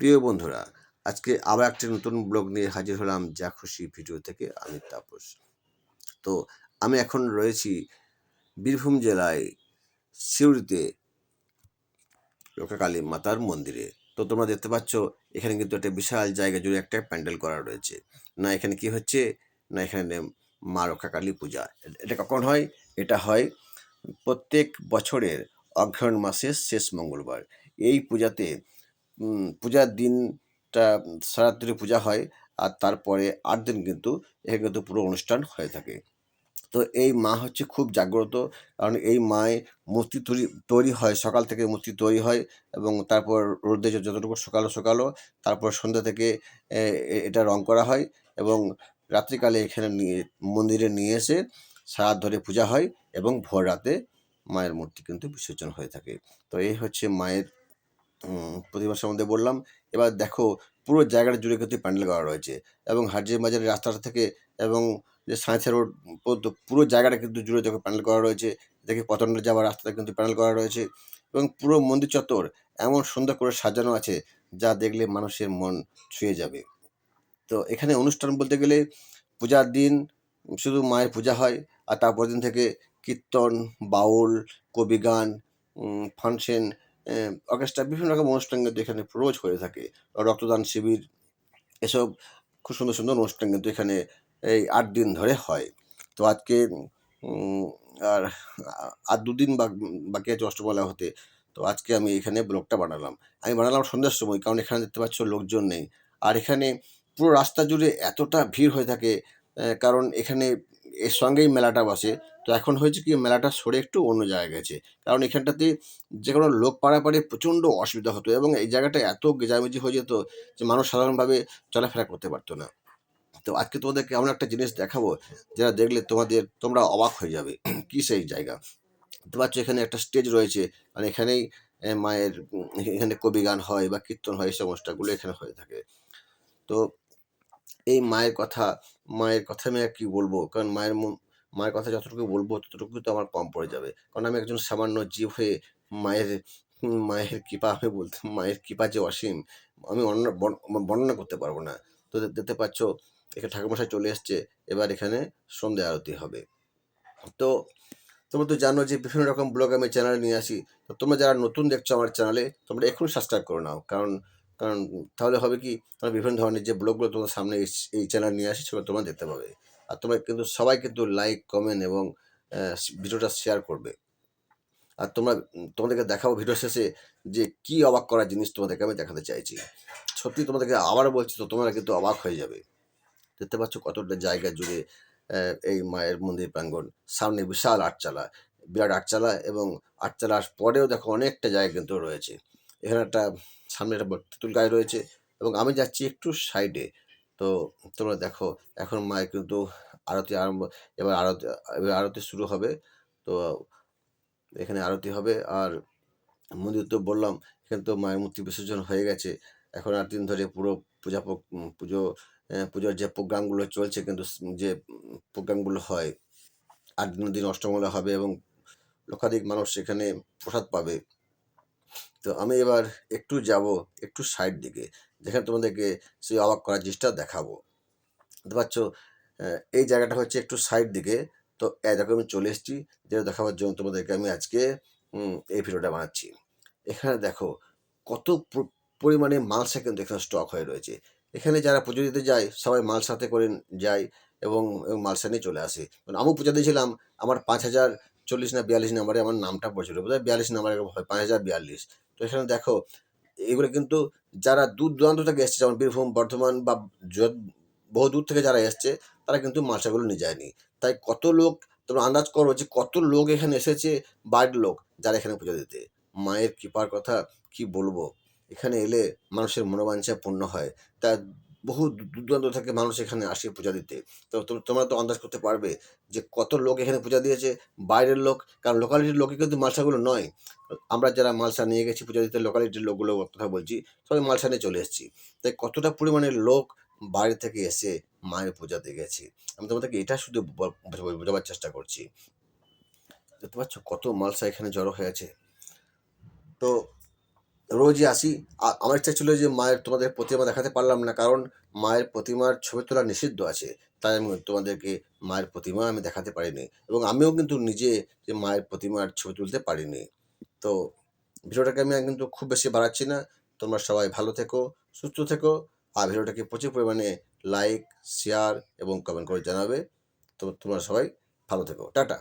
প্রিয় বন্ধুরা, আজকে আবার একটা নতুন ব্লগ নিয়ে হাজির হলাম যা খুশি ভিডিও থেকে আমি তাপস। তো আমি এখন রয়েছি বীরভূম জেলায় সিউড়িতে, লোকাকালী মাতার মন্দিরে। তো তোমরা দেখতে পাচ্ছ, এখানে কিন্তু একটা বিশাল জায়গা জুড়ে একটা প্যান্ডেল করা রয়েছে। না, এখানে কি হচ্ছে? না, এখানে মা রক্ষাকালী পূজা। এটা কখন হয়? এটা হয় প্রত্যেক বছরের অঘ্রাণ মাসের শেষ মঙ্গলবার। এই পূজাতে পূজার দিনটা সারাত্রি পূজা হয় আর তারপরে আট দিন কিন্তু এখানে কিন্তু পুরো অনুষ্ঠান হয়ে থাকে। তো এই মা হচ্ছে খুব জাগ্রত কারণ এই মায়ে মূর্তি তৈরি তৈরি হয়, সকাল থেকে মূর্তি তৈরি হয় এবং তারপর রোদে যতটুকু সকালো সকালো তারপর সন্ধ্যা থেকে এটা রং করা হয় এবং রাত্রিকালে এখানে নিয়ে, মন্দিরে নিয়ে এসে সারাত ধরে পূজা হয় এবং ভোর রাতে মায়ের মূর্তি কিন্তু বিসর্জন হয়ে থাকে। তো এই হচ্ছে মায়ের উম, প্রতিমা সম্বন্ধে বললাম। এবার দেখো পুরো জায়গাটা জুড়ে কিন্তু প্যান্ডেল করা রয়েছে এবং হাজির বাজারের রাস্তাটা থেকে এবং যে সাঁইথা রোড পর্যন্ত পুরো জায়গাটা কিন্তু জুড়ে দেখো প্যান্ডেল করা রয়েছে। দেখে পতনের যাওয়ার রাস্তাটা কিন্তু প্যান্ডেল করা রয়েছে এবং পুরো মন্দির চত্বর এমন সুন্দর করে সাজানো আছে যা দেখলে মানুষের মন ছুঁয়ে যাবে। তো এখানে অনুষ্ঠান বলতে গেলে পূজার দিন শুধু মায়ের পূজা হয় আর তারপর দিন থেকে কীর্তন বাউল কবিগান ফাংশন অর্কেস্ট্রা বিভিন্ন রকম অনুষ্ঠান কিন্তু এখানে রোজ হয়ে থাকে। রক্তদান শিবির, এসব খুব সুন্দর সুন্দর অনুষ্ঠান কিন্তু এখানে এই আট দিন ধরে হয়। তো আজকে আর আর দুদিন বাকি আছে অষ্টমলা হতে। তো আজকে আমি এখানে ব্লগটা বানালাম। আমি বানালাম সন্ধ্যার সময়, কারণ এখানে দেখতে পাচ্ছ লোকজন নেই। আর এখানে পুরো রাস্তা জুড়ে এতটা ভিড় হয়ে থাকে কারণ এখানে এর সঙ্গেই মেলাটা বসে। তো এখন হয়েছে কি, মেলাটা সরে একটু অন্য জায়গায় গেছে। কারণ এখানটাতে যে কোনো লোক পাড়াপাড়ি প্রচণ্ড অসুবিধা হতো এবং এই জায়গাটা এত গেজামেজি হয়ে যেত যে মানুষ সাধারণভাবে চলাফেরা করতে পারতো না। তো আজকে তোমাদেরকে এমন একটা জিনিস দেখাবো, যেটা দেখলে তোমাদের, তোমরা অবাক হয়ে যাবে। কি সেই জায়গা? তো পাচ্ছ এখানে একটা স্টেজ রয়েছে। মানে এখানেই মায়ের এখানে কবি গান হয় বা কীর্তন হয়, এই সমস্তগুলো এখানে হয়ে থাকে। তো এই মায়ের কথা মায়ের কথা আমি আর কি বলব? কারণ মায়ের মায়ের কথা যতটুকু বলব ততটুকু তো আমার কম পড়ে যাবে। কারণ আমি একজন সামান্য জীব হয়ে মায়ের মায়ের কৃপা, আমি বলতে, মায়ের কৃপা যে অসীম, আমি অন্য বর্ণনা করতে পারব না। তো দেখতে পাচ্ছ, এখানে ঠাকুরমশাই চলে এসছে, এবার এখানে সন্ধ্যা আরতি হবে। তো তোমরা তো জানো যে বিভিন্ন রকম ব্লগ আমি চ্যানেলে নিয়ে আসি। তো তোমরা যারা নতুন দেখছ আমার চ্যানেলে, তোমরা এখনই সাবস্ক্রাইব করে নাও। কারণ কারণ তাহলে হবে কি তোমরা বিভিন্ন ধরনের যে ব্লগগুলো তোমার সামনে এই- এই চ্যানেল নিয়ে আসি সেগুলো তোমরা দেখতে পাবে। আর তোমরা কিন্তু সবাই কিন্তু লাইক কমেন্ট এবং ভিডিওটা শেয়ার করবে। আর তোমরা তোমাদেরকে দেখাবো ভিডিও শেষে যে কি অবাক করার জিনিস তোমাদেরকে আমি দেখাতে চাইছি। সত্যি তোমাদেরকে আবার বলছি তো তোমরা কিন্তু অবাক হয়ে যাবে। দেখতে পাচ্ছ কতটা জায়গা জুড়ে এই মায়ের মন্দির প্রাঙ্গণ। সামনে বিশাল আটচালা, বিরাট আটচালা এবং আটচালার পরেও দেখো অনেকটা জায়গা কিন্তু রয়েছে। এখানে একটা সামনে একটা তেঁতুল গাছ রয়েছে এবং আমি যাচ্ছি একটু সাইডে তো তোমরা দেখো, এখন মায়ের কিন্তু আরতি আরম্ভ, এবার আরতি এবার আরতি শুরু হবে। তো এখানে আরতি হবে আর মন্দির তো বললাম, এখানে তো মায়ের মূর্তি বিসর্জন হয়ে গেছে। এখন আর দিন ধরে পুরো পূজা পুজো পুজোর যে প্রোগ্রামগুলো চলছে কিন্তু যে প্রোগ্রামগুলো হয়, আট দিন দিন অষ্টমলা হবে এবং লক্ষাধিক মানুষ সেখানে প্রসাদ পাবে। তো আমি এবার একটু যাব একটু সাইড দিকে, যেখানে তোমাদেরকে সেই অবাক করার জিনিসটা দেখাবো। বুঝতে পারছ? এই জায়গাটা হচ্ছে একটু সাইড দিকে। তো দেখো আমি চলে এসেছি। যেটা দেখাবার জন্য তোমাদেরকে আমি আজকে এই ভিডিওটা বানাচ্ছি। এখানে দেখো কত পরিমাণে মালসা কিন্তু এখানে স্টক হয়ে রয়েছে। এখানে যারা পুজো দিতে যায়, সবাই মাল সাথে করে যায় এবং মালসা নিয়ে চলে আসে। মানে আমি পুজো দিয়েছিলাম, আমার পাঁচ হাজার চল্লিশ না বিয়াল্লিশ নাম্বারে আমার নামটা পড়েছিল বোধহয় বিয়াল্লিশ নাম্বারে হয় পাঁচ হাজার বিয়াল্লিশ। তো এখানে দেখো, এগুলো কিন্তু যারা দূর দূরান্ত থেকে এসছে, যেমন বীরভূম, বর্ধমান বা বহু দূর থেকে যারা এসছে, তারা কিন্তু মালসাগুলো নিয়ে যায়নি। তাই কত লোক, তোমরা আন্দাজ করো যে কত লোক এখানে এসেছে বাইরের লোক যারা এখানে পুজো দিতে। মায়ের কৃপার কথা কি বলব? এখানে এলে মানুষের মনোবাঞ্ছা পূর্ণ হয়। তা বহু দূর দূরান্ত থেকে মানুষ এখানে আসে পূজা দিতে। তো তোমরা তো আন্দাজ করতে পারবে যে কত লোক এখানে পূজা দিয়েছে, বাইরের লোক, কারণ লোকালিটির লোকে কিন্তু মালসাগুলো নয়। আমরা যারা মালসা নিয়ে গেছি পূজা দিতে লোকালিটির লোকগুলো কথা বলছি, সবাই মালসা নিয়ে চলে এসেছি। তাই কতটা পরিমাণে লোক বাইরে থেকে এসে মায়ের পূজাতে গেছে? আমি তোমাদেরকে এটা শুধু বোঝাবার বোঝাবার চেষ্টা করছি। দেখতে পাচ্ছ কত মালসা এখানে জড়ো হয়ে আছে। তো রোজই আসি। আমার ইচ্ছা ছিল যে মায়ের তোমাদের প্রতিমা দেখাতে পারলাম না, কারণ মায়ের প্রতিমার ছবি তোলা নিষিদ্ধ আছে। তাই আমি তোমাদেরকে মায়ের প্রতিমা আমি দেখাতে পারিনি এবং আমিও কিন্তু নিজে যে মায়ের প্রতিমার ছবি তুলতে পারিনি। তো ভিডিওটাকে আমি কিন্তু খুব বেশি বাড়াচ্ছি না। তোমরা সবাই ভালো থেকো, সুস্থ থেকো, আর ভিডিওটাকে প্রচুর পরিমাণে লাইক, শেয়ার এবং কমেন্ট করে জানাবে। তো তোমরা সবাই ভালো থেকো। টাটা।